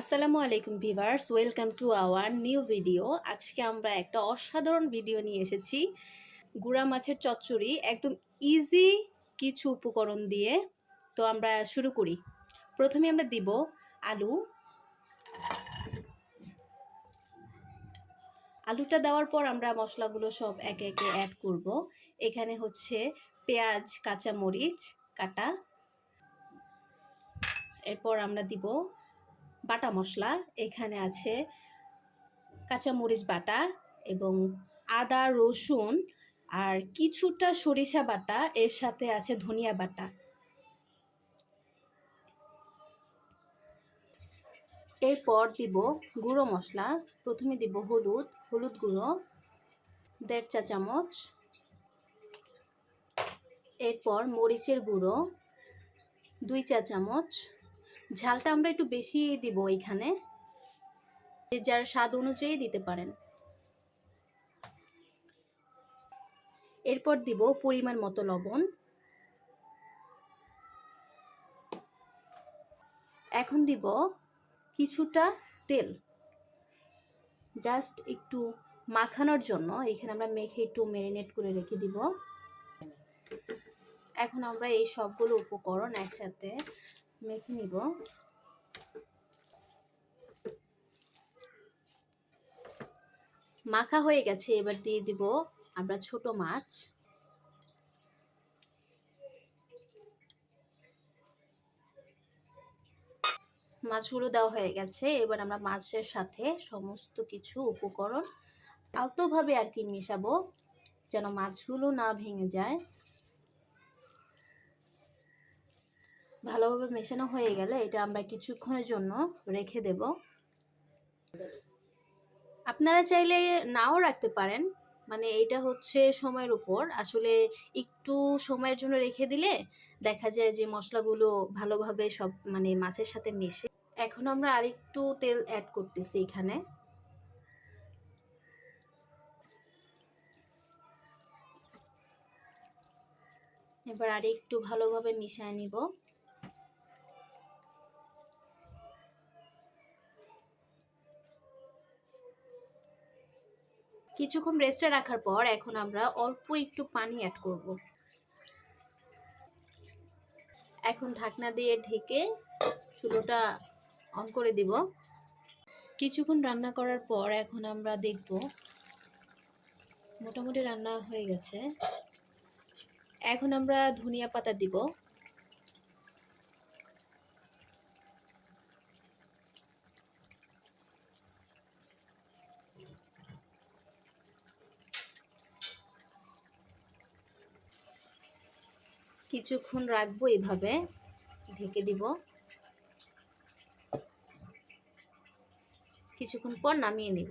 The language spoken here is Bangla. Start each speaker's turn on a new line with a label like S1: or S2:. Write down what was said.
S1: আসসালামু আলাইকুম viewers welcome to our new video. আজকে আমরা একটা অসাধারণ ভিডিও নিয়ে এসেছি। গুড়া মাছের চচ্চড়ি, একদম ইজি কিছু উপকরণ দিয়ে। তো আমরা শুরু করি। প্রথমে আমরা দিব আলু। আলুটা দেওয়ার পর আমরা মশলাগুলো সব একে একে অ্যাড করব। এখানে হচ্ছে পেঁয়াজ কাঁচা মরিচ কাটা। এরপর আমরা দিব বাটা মশলা, এখানে আছে কাঁচামরিচ বাটা এবং আদা, রসুন আর কিছুটা সরিষা বাটা, এর সাথে আছে ধনিয়া বাটা। এরপর দিব গুঁড়ো মশলা, প্রথমে দিব হলুদ হলুদ গুঁড়ো, দেড় চা চামচ। এরপর মরিচের গুঁড়ো, দুই চা চামচ। ঝালটা আমরা একটু বেশি দিব এইখানে যার স্বাদ অনুযায়ী দিতে পারেন। এরপর দিব পরিমাণ মতো লবণ। এখন দিব কিছুটা তেল। জাস্ট একটু মাখানোর জন্য এখানে আমরা মেখে একটু ম্যারিনেট করে রেখে দিব। এখন আমরা এই সবগুলো উপকরণ একসাথে মেখে নিব। মাখা হয়ে গেছে, এবার দিয়ে দিব আমরা ছোট মাছ। মাছগুলো দেওয়া হয়ে গেছে, এবার আমরা মাছের সাথে সমস্ত কিছু উপকরণ আলতোভাবে আর কি মেশাবো, যেন মাছগুলো না ভেঙে যায়। ভালোভাবে মেশানো হয়ে গেলে এটা আমরা কিছুক্ষণের জন্য রেখে দেব। আপনারা চাইলে নাও রাখতে পারেন মানে এটা হচ্ছে সময়ের উপর। আসলে একটু সময়ের জন্য রেখে দিলে দেখা যায় যে মশলাগুলো ভালোভাবে সব মানে মাছের সাথে মেশে। এখন আমরা আরেকটু তেল অ্যাড করতেছি এখানে। এবার আর একটু ভালোভাবে মিশিয়ে নিব। কিছুক্ষণ রেস্টে রাখার পর এখন আমরা অল্প একটু পানি অ্যাড করব। এখন ঢাকনা দিয়ে ঢেকে চুলোটা অন করে দিব। কিছুক্ষণ রান্না করার পর এখন আমরা দেখব। মোটামুটি রান্না হয়ে গেছে। এখন আমরা ধনিয়া পাতা দিব। কিছুক্ষণ রাখব এভাবে। ঢেকে দিব। কিছুক্ষণ পর নামিয়ে নিব।